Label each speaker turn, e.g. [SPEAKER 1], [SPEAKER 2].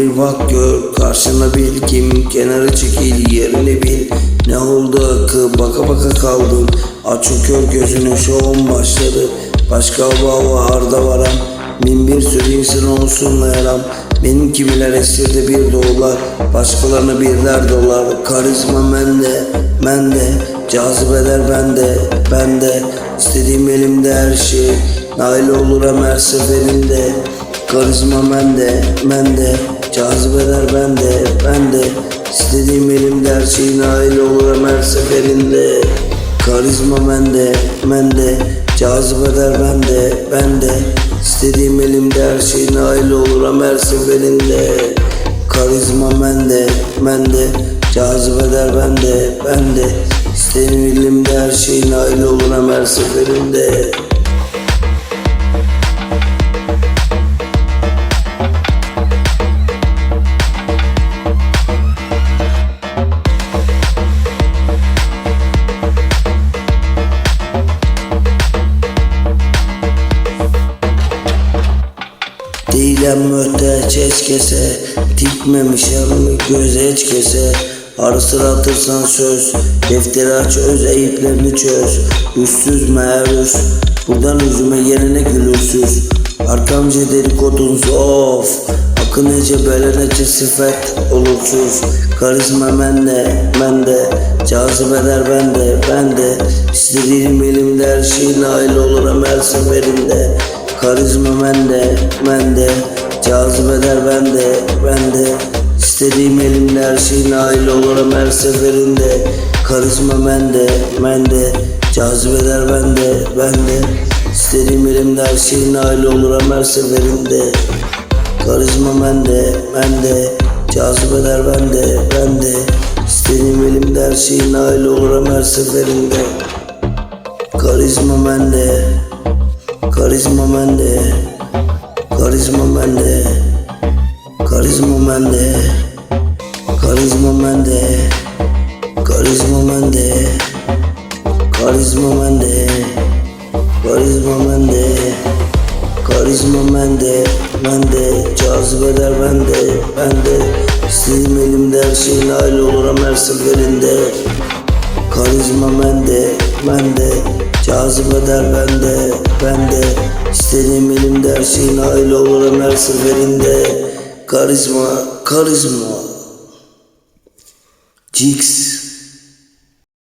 [SPEAKER 1] bak gör karşına bil kim kenara çekil yerini bil. Ne oldu akı? Baka baka kaldın Aç o kör gözünü şovun başladı. Başka baba arda varan. Bin bir sürü insan olsun yaram Benim kimiler esirde bir dolar Başkalarına birler dolar. Karizma bende, bende Cazibeder bende, bende. İstediğim elimde her şey. Nail olur her seferinde. Karizma bende, bende Cazibeder bende, bende. İstediğim elimde her şey nail olur her seferinde. Karizma bende, bende Cazibeder bende, bende. İstediğim elimde her şey nail olur her seferinde. Karizma bende, bende Cazibeder bende, bende. İstediğim elimde her şey nail olur her seferinde Değilim mühteç eçkese Dikmemiş yarımı göze eçkese Ara sıra atırsan söz. Defteri aç öz eyiplerini çöz. Üstsüz meğerüz Buradan yüzüme yerine gülürsüz. Arkamca dedikodunuz of Akın ece belenece sifet olursuz. Karizma bende, bende Cazibeder bende, bende. İstediğim elimde her şey nail olurum her seferinde Karizma bende, bende Cazibeder bende, bende. İstediğim elimde her şey nail olurum her seferinde. Karizma bende, bende Cazibeder bende, bende. İstediğim elimde her şey nail olurum her seferinde. Karizma bende, bende Cazibeder bende, bende. İstediğim elimde her şey nail olurum her seferinde. Karizma bende Karizma bende. Karizma bende. Karizma bende. Karizma bende. Karizma bende. Karizma bende. Karizma bende. Karizma bende. Bende Cazibeder bende. Bende İstediğim elimde her şey nail olurum her seferinde. Karizma bende, bende Cazibeder bende, bende İstediğim elimde her şey nail olurum her seferinde Karizma, karizma. Jigs